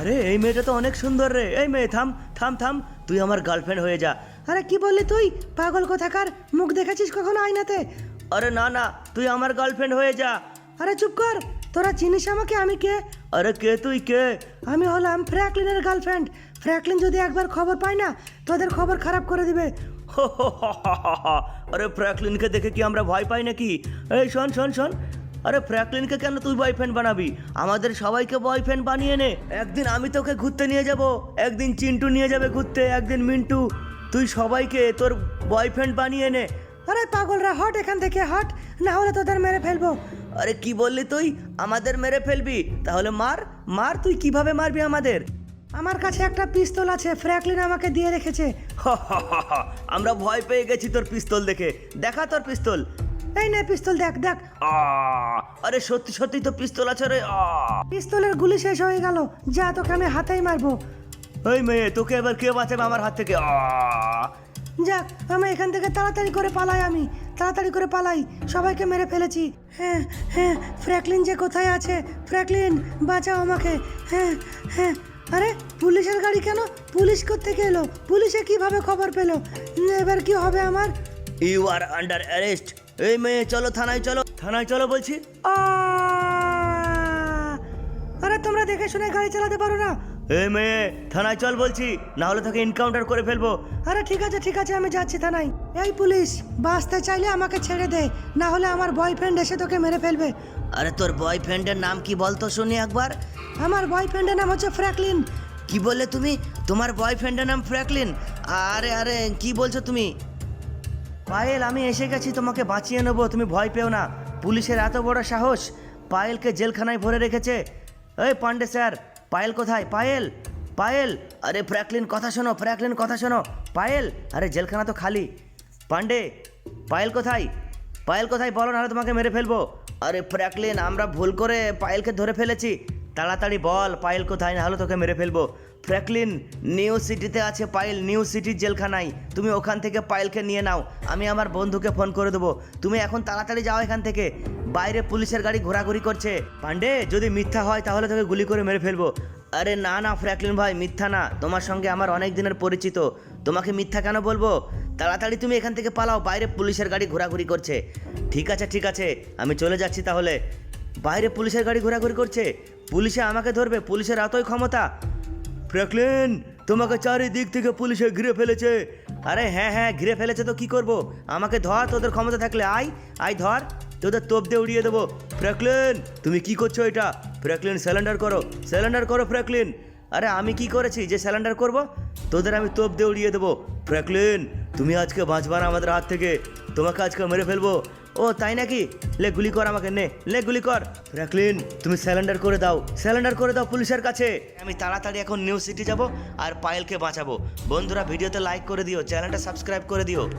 আরে, এই মেয়েটা তো অনেক সুন্দর রে। এই মেয়ে, থাম থাম থাম, তুই আমার গার্লফ্রেন্ড হয়ে যা। আরে, কি বললি তুই? পাগল কোথাকার? মুখ দেখেছিস কখনো আয়নাতে? আরে, না না, তুই আমার গার্লফ্রেন্ড হয়ে যা। আরে, চুপ কর। তোরা চিনিস আমাকে? আমি কে? আরে, কে তুই কে? আমি হলাম ফ্র্যাঙ্কলিনের গার্লফ্রেন্ড ফ্র্যাঙ্কলিন যদি একবার খবর পায় না, তোদের খবর খারাপ করে দিবে। আরে, ফ্র্যাঙ্কলিনকে দেখে কি আমরা ভয় পাই নাকি? এই, শোন শোন শোন। আরে ফ্র্যাঙ্কলিনকে কেন তুই বয়ফ্রেন্ড বানাবি? আমাদের সবাইকে বয়ফ্রেন্ড বানিয়ে নে। একদিন আমি তোকে ঘুরতে নিয়ে যাব একদিন চিন্টু নিয়ে যাবে ঘুরতে একদিন মিন্টু। তুই সবাইকে তোর বয়ফ্রেন্ড বানিয়ে নে। আরে পাগলরা হট এখান থেকে হট। না হলে তোদের মেরে ফেলব। আরে কি বললি তুই? আমাদের মেরে ফেলবি? তাহলে মার মার তুই কীভাবে মারবি আমাদের? আমার কাছে একটা পিস্তল আছে ফ্র্যাঙ্কলিন আমাকে দিয়ে রেখেছে। আমরা ভয় পেয়ে গেছি তোর পিস্তল দেখে। দেখা তোর পিস্তল। এই নে পিস্তল দেখ দেখ। আরে সত্যি সত্যি তো পিস্তল আছে রে পিস্তলের গুলি শেষ হয়ে গেল। যা তোকে আমি হাতেই মারবো। এই মেয়ে তোকে এবার কে বাঁচাবে আমার হাত থেকে যাক আমি এখান থেকে তাড়াতাড়ি করে পালাই আমি। তাড়াতাড়ি করে পালাই। সবাইকে মেরে ফেলেছি। হ্যাঁ হ্যাঁ ফ্র্যাঙ্কলিন যে কোথায় আছে? ফ্র্যাঙ্কলিন বাঁচাও আমাকে। হ্যাঁ হ্যাঁ। আরে পুলিশের গাড়ি কেন? পুলিশ থেকে এলো? পুলিশে কীভাবে খবর পেল? এবার কি হবে আমার? ইউ আর আন্ডার অ্যারেস্ট এই মেয়ে চলো থানায় চলো। থানায় চলো বলছি! আরে তোমরা দেখে শুনে গাড়ি চালাতে পারো না। এই মেয়ে থানায় চল বলছি। না হলে তোকে এনকাউন্টার করে ফেলব। আরে ঠিক আছে ঠিক আছে আমি যাচ্ছি থানায়। এই পুলিশ বাঁচতে চাইলে আমাকে ছেড়ে দে। না হলে আমার বয়ফ্রেন্ড এসে তোকে মেরে ফেলবে। আরে তোর বয়ফ্রেন্ডের নাম কি বলতো শুনি একবার? আমার বয়ফ্রেন্ডের নাম হচ্ছে ফ্র্যাঙ্কলিন কি বললে তুমি? তোমার বয়ফ্রেন্ডের নাম ফ্র্যাকলিন আরে আরে কি বলছো তুমি? পায়েল, আমি এসে গেছি, তোমাকে বাঁচিয়ে নেব, তুমি ভয় পেও না। পুলিশের এত বড় সাহস, পায়েলকে জেলখানায় ভরে রেখেছে। এই পান্ডে স্যার, পায়েল কোথায়? পায়েল পায়েল, আরে ফ্র্যাকলিন কথা শোনো ফ্র্যাকলিন কথা শোনো। পায়েল, আরে জেলখানা তো খালি। পান্ডে পায়েল কোথায়? পায়েল কোথায় বলো, নাহলে তোমাকে মেরে ফেলব। আরে ফ্র্যাকলিন আমরা ভুল করে পায়েলকে ধরে ফেলেছি। তাড়াতাড়ি বল, পায়েল কোথায়, নাহলে তোকে মেরে ফেলব। ফ্র্যাঙ্কলিন নিউ সিটিতে আছে পায়েল নিউ সিটির জেলখানায়। তুমি ওখান থেকে পাইলকে নিয়ে নাও। আমি আমার বন্ধুকে ফোন করে দেবো। তুমি এখন তাড়াতাড়ি যাও এখান থেকে। বাইরে পুলিশের গাড়ি ঘোরাঘুরি করছে। পান্ডে যদি মিথ্যা হয় তাহলে তোকে গুলি করে মেরে ফেলব। আরে না না ফ্র্যাঙ্কলিন ভাই, মিথ্যা না। তোমার সঙ্গে আমার অনেক দিনের পরিচিত। তোমাকে মিথ্যা কেন বলব? তাড়াতাড়ি তুমি এখান থেকে পালাও। বাইরে পুলিশের গাড়ি ঘোরাঘুরি করছে। ঠিক আছে ঠিক আছে। আমি চলে যাচ্ছি তাহলে। বাইরে পুলিশের গাড়ি ঘোরাঘুরি করছে। পুলিশে আমাকে ধরবে। পুলিশের এতই ক্ষমতা। ফ্র্যাঙ্কলিন তোমাকে চারিদিক থেকে পুলিশে ঘিরে ফেলেছে। আরে হ্যাঁ হ্যাঁ ঘিরে ফেলেছে তো কি করব? আমাকে ধর, তোদের ক্ষমতা থাকলে আয় আয় ধর, তোদের তোপ দিয়ে উড়িয়ে দেবো। ফ্র্যাঙ্কলিন তুমি কি করছ এটা? ফ্র্যাঙ্কলিন স্যালেন্ডার করো স্যালেন্ডার করো ফ্র্যাঙ্কলিন আরে আমি কি করেছি যে স্যালেন্ডার করব? তোদের আমি তোপ দিয়ে উড়িয়ে দেবো। ফ্র্যাঙ্কলিন তুমি আজকে বাঁচবা না আমাদের হাত থেকে। তোমাকে আজকে মেরে ফেলব। ও, তাই নাকি? লে, গুলি কর আমাকে, নে। লে, গুলি কর। ফ্র্যাঙ্কলিন তুমি স্যালেন্ডার করে দাও। স্যালেন্ডার করে দাও পুলিশের কাছে। আমি তাড়াতাড়ি এখন নিউ সিটি যাব আর পায়েলকে বাঁচাবো। বন্ধুরা, ভিডিওতে লাইক করে দিও, চ্যানেলটা সাবস্ক্রাইব করে দিও।